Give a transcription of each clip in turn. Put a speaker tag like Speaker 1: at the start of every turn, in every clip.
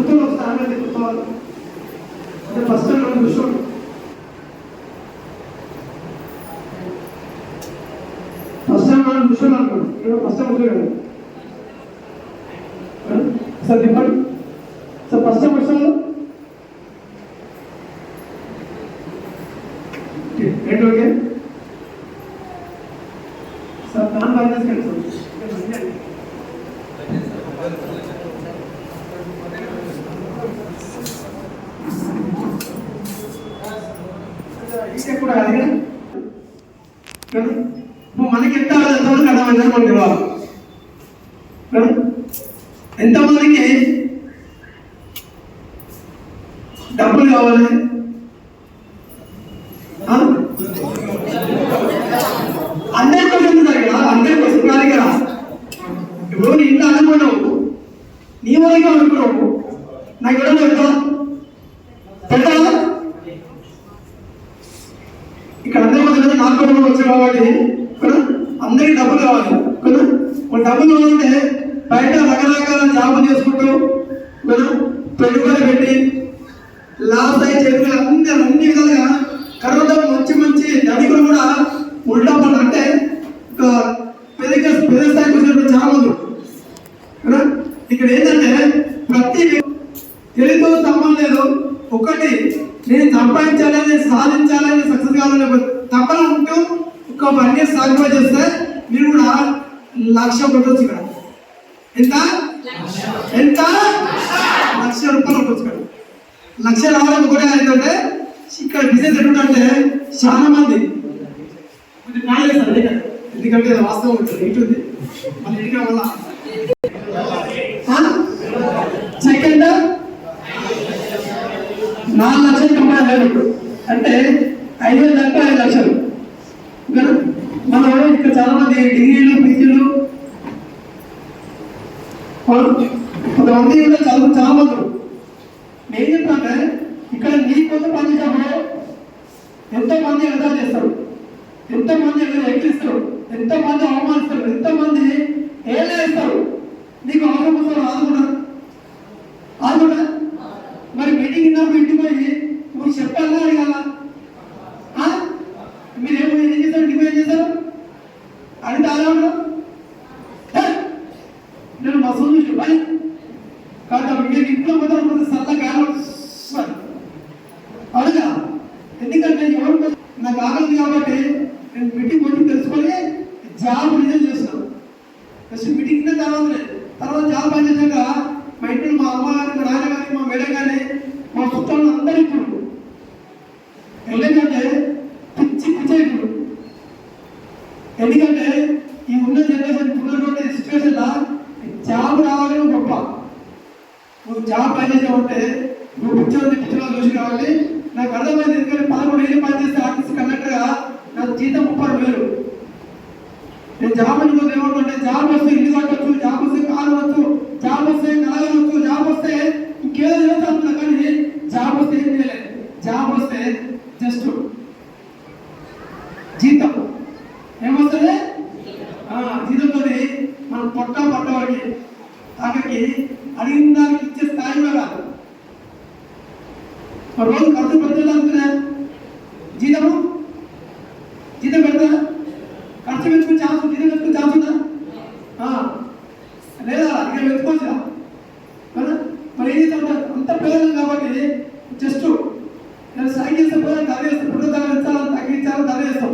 Speaker 1: కుర్తలు వస్తాయి కుర్తలు అంటే ఫస్ట్ టైం మనం ఫస్ట్ టైం మనం చూసాం అనుకోండి. ఇప్పుడు ఫస్ట్ టైం సార్ చెప్పండి. సార్ ఫస్ట్ టైం వచ్చాను ఏంటి ఓకే సార్ దాని బాగా చేసుకెళ్ళి సార్ ఈసే కూడా కాదు కదా కదా? ఇప్పుడు మనకి ఎంత ఎంతమందికి అర్థమైందని ఎంతమందికి డబ్బులు కావాలి? అందరి కోసం ఉంటారు కదా అందరి కోసం కాదు కదా. ఇప్పుడు నీ ఇంట్లో అనుకున్నావు నీ వరకు అనుకున్నావు నాకు ఎవరో పెడతా పెట్టాలా ఇక్కడ అందరి కోసం నాకు కూడా వచ్చారు కాబట్టి ఇక్కడ అందరికి డబ్బులు కావాలి. డబ్బులు కావాలంటే బయట రకరకాల జాబులు చేసుకుంటూ కదా పెట్టుబడి పెట్టి లాస్ అయ్యి చేతులు అన్ని అన్ని విధాలుగా కరోనా మంచి మంచి ధనికులు కూడా ఉల్టా లక్ష కొట్టవచ్చు ఇక్కడ ఎంత? ఎంత? లక్ష రూపాయలు కొట్టవచ్చు ఇక్కడ లక్ష రావడం కూడా ఏంటంటే ఇక్కడ బిజినెస్ ఎటుంటే చాలా మంది. కొంచెం ఖాళీ చేస్తారు ఎందుకంటే వాస్తవం ఉంటుంది ఇటు ఉంది. మళ్ళీ ఇంటికి వల్ల సెకండ్ నాలుగు లక్షలు కంపెనీ వేలు అంటే ఐదు వేలు తక్కువ ఐదు లక్షలు. మనం ఇక్కడ చాలా మంది డిగ్రీలు పీజీలు కొంతమంది కూడా చదువు చాలా నేను చెప్తానంటే ఇక్కడ నీ కోసం పనిచేసినప్పుడు ఎంతో మంది ఎగదా చేస్తారు? ఎంతో మంది ఎక్కిస్తారు? ఎంతో మంది అవమానిస్తారు? ఎంతో మంది నేను మసూలు చూసి పని కాబట్టి మీరు ఇంట్లో పోతారు కొంత సల్ల గాలి వస్తుంది. అడుగా ఎందుకంటే ఎవరు నాకు ఆగలేదు కాబట్టి నేను మీటింగ్ కొట్టి తెలుసుకొని జాబ్ రిజైన్ చేస్తున్నాను ఫస్ట్ మీటింగ్ తర్వాత లేదు. తర్వాత జాబ్ పని చేశాక మా ఇంట్లో మా అమ్మ కానీ మా నాన్న కానీ మా మేడం కానీ మా చుట్టాలు అందరూ ఇప్పుడు ఎందుకంటే పిచ్చి పిచ్చి ఇప్పుడు ఎందుకంటే ఈ ఉన్న జనరేషన్ ఉన్నటువంటి సిచ్యువేషన్లో జాబ్ రావాలని గొప్ప నువ్వు జాబ్ పని చేసావంటే నువ్వు పిచ్చోని పిచ్చలో చూసి కాబట్టి నాకు అర్థమైంది ఎందుకంటే పదకొండు ఏళ్ళు పని చేస్తే ఆర్టీసీ కండక్టర్గా నాకు జీతం ముప్పై వేలు. నేను జాబ్ అనుకుంటే అంటే జాబ్ వస్తే ఇల్లు కట్టచ్చు జాబ్ వస్తే కారు వచ్చు జాబ్ వస్తే కలగవచ్చు జాబ్ వస్తే ఇంకేదో చేస్తాను కానీ జాబ్ వస్తే ఏం చేయలేదు. జాబ్ వస్తే జస్ట్ జీతం. ఏమొస్తుంది? జీతంతో మనం పొట్ట పట్టవాడికి వరకు ఆఖరికి అడిగిన దానికి ఇచ్చే స్థాయిలో కాదు రోజు ఖర్చు పెడుతుంది అనుకున్నా జీతము జీతం పెడతా ఖర్చు పెట్టుకుని ఛాన్స్ జీతం పెట్టుకుని ఛాన్స్ ఉందా ఆ, లేదా ఇక పెట్టుకోవచ్చురా కదా మరి ఏం చేస్తాం అంత పేదలం కాబట్టి జస్ట్ నేను సాగి ధర చేస్తాం ఇప్పుడు ధర ఇచ్చాలని తగ్గించాలని ధర చేస్తాం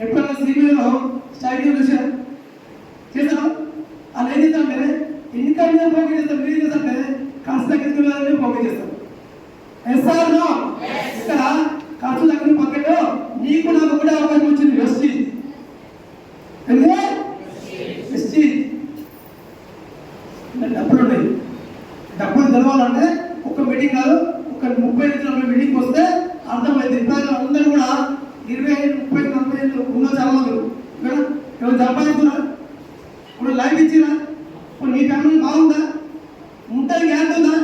Speaker 1: ఎప్పుడైనా శ్రీమీలో స్టైడియం చూసారా? చేసాం అలా ఏం చేస్తామంటే ఇన్కమ్ మీద పోటీ చేస్తాం మీరు చేస్తాం పర్యావరణం బాగుందా? ఉంటుంది గ్యాప్ ఉందా?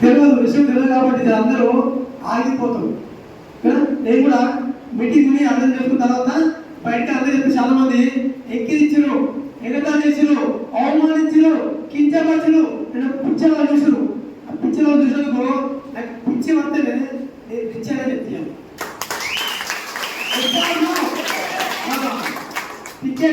Speaker 1: తెలియదు విషయం తెలియదు కాబట్టి అందరూ ఆగిపోతారు. నేను కూడా మీటింగ్ని అర్థం చేసుకున్న తర్వాత బయటకు అర్థం చెప్పి చాలా మంది ఎక్కిరించరు ఎగతా చేసిరు అవమానించరు కించపరచరు నేను పిచ్చలా చూసారు. ఆ పిచ్చలా చూసినందుకు నాకు పిచ్చి వస్తేనే నేను పిచ్చగా చెప్తాను పిచ్చే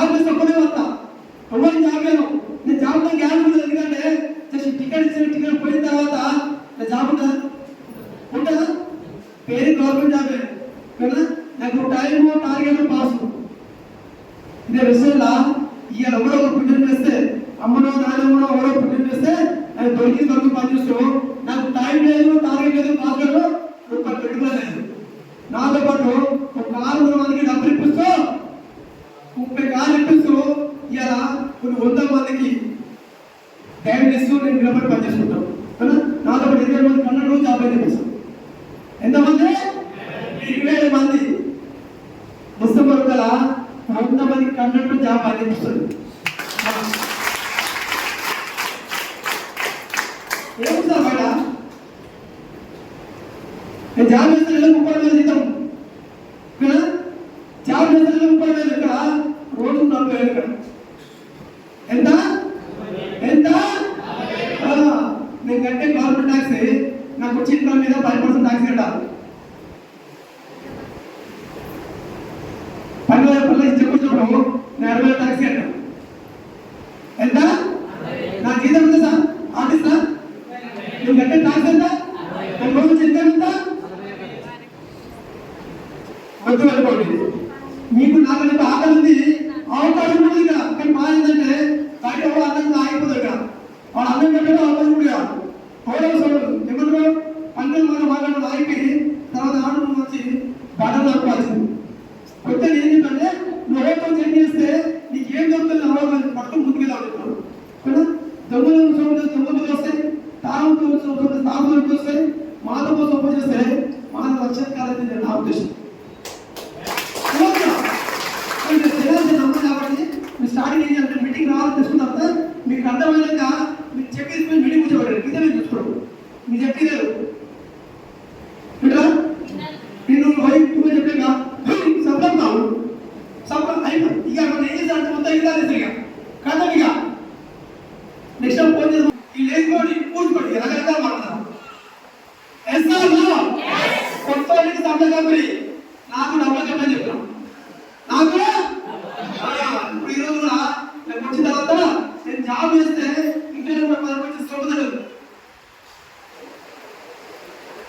Speaker 1: ಯಾರು ತಪ್ಪದೇ ಅಂತ ಅವ್ವನ జాబేను నీ జాబ్ నాకు గ్యాన్ ఉండదు ఎందుకంటే జస్ట్ టికెట్ ఇచ్చిన టికెట్ పోయిన తర్వాత నా జాబ్ ఉంటుందా ఉంటుందా పేరు గవర్నమెంట్ జాబే కదా నాకు టైం టార్గెట్ పాస్ ఇదే విషయంలో ఇవాళ ఎవరో ఒకరు పుట్టిన చేస్తే అమ్మనో నాన్నమ్మనో ఎవరో పుట్టిన చేస్తే అది దొరికి దొరికి పనిచేస్తావు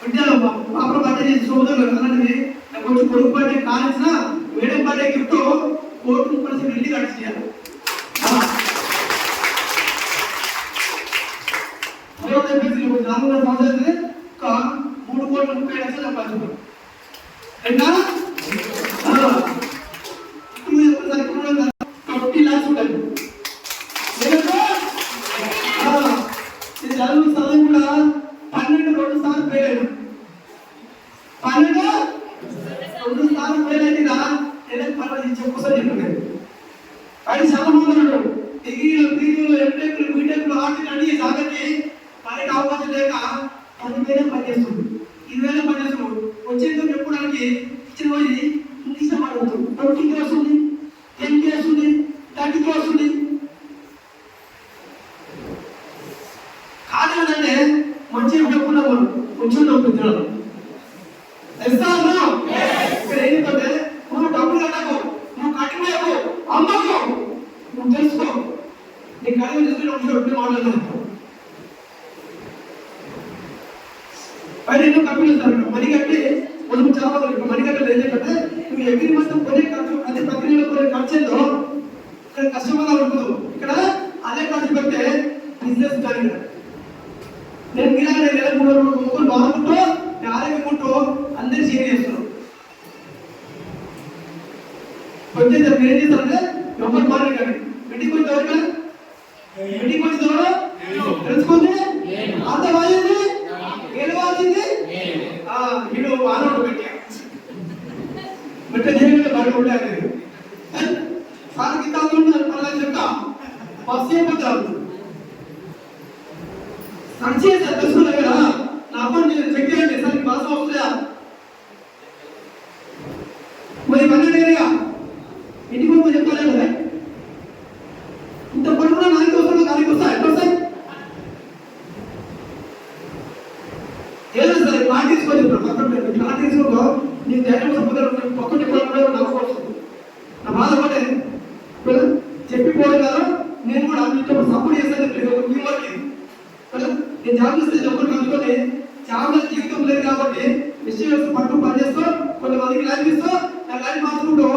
Speaker 1: బిడ్డలు పాపల బర్త్డే సోదరులు అలాంటివి నాకు వచ్చి కొడుకు బర్త్డే కాల్సిన మేడం బర్త్డే గిఫ్ట్ కోటి ముప్పై లక్షలు వెళ్ళి ఖర్చు చేయాలి సంవత్సరం ఎంటెక్లు బీటెక్లు ఆర్ట్స్ అన్ని సాగతి వారికి అవకాశం లేక పది వేలే పనిచేస్తుంది ఇరవై వేలే పనిచేస్తున్నాడు వచ్చేందుకు చెప్పడానికి ఇచ్చిన రోజు ఇంగ్లీష్లో మాట్లాడుతుంది ట్వంటీకి వస్తుంది టెన్కి వస్తుంది థర్టీకి వస్తుంది. కాదు ఏంటంటే మంచి డబ్బులు కొంచెం డబ్బు తినడం కొనే ఖర్చు అది ప్రక్రియలో కొనే ఖర్చు ఏదో ఇక్కడ కస్టమర్ ఉండదు ఇక్కడ అదే ఖర్చు పెడితే బిజినెస్ జరిగిన నేను ఇలా నేను నెల మూడు రోజులు ముగ్గురు బాగుంటూ నేను ఆరోగ్యకుంటూ అందరు షేర్ కొంచెం సార్ మీరు ఏం చేస్తారంటే ఎవరు మారారు కానీ మీటింగ్ పోయిన ఎవరు కదా మీటింగ్ పోయిన ఎవరు? తెలుసుకుంది అర్థం అయ్యింది గెలవాల్సింది వీడు మానవుడు పెట్టి పెట్టేదేమి బయటపడలేదు సార్ గీతాలు పర్లేదు చెప్తా ఫస్ట్ ఏ పత్రాలు సంచేత తెలుసుకోలేదు నా బాధ చెప్పిపోవడం కదా నేను కూడా మీతో సపోర్ట్ చేస్తాను మీ వరకు నేను జాబ్ చేస్తే చెప్పండి అనుకోని జాబ్ జీవితం లేదు కాబట్టి విషయం పట్టు పనిచేస్తూ కొంతమందికి లైఫ్ ఇస్తూ నా లైఫ్ మార్చుకుంటూ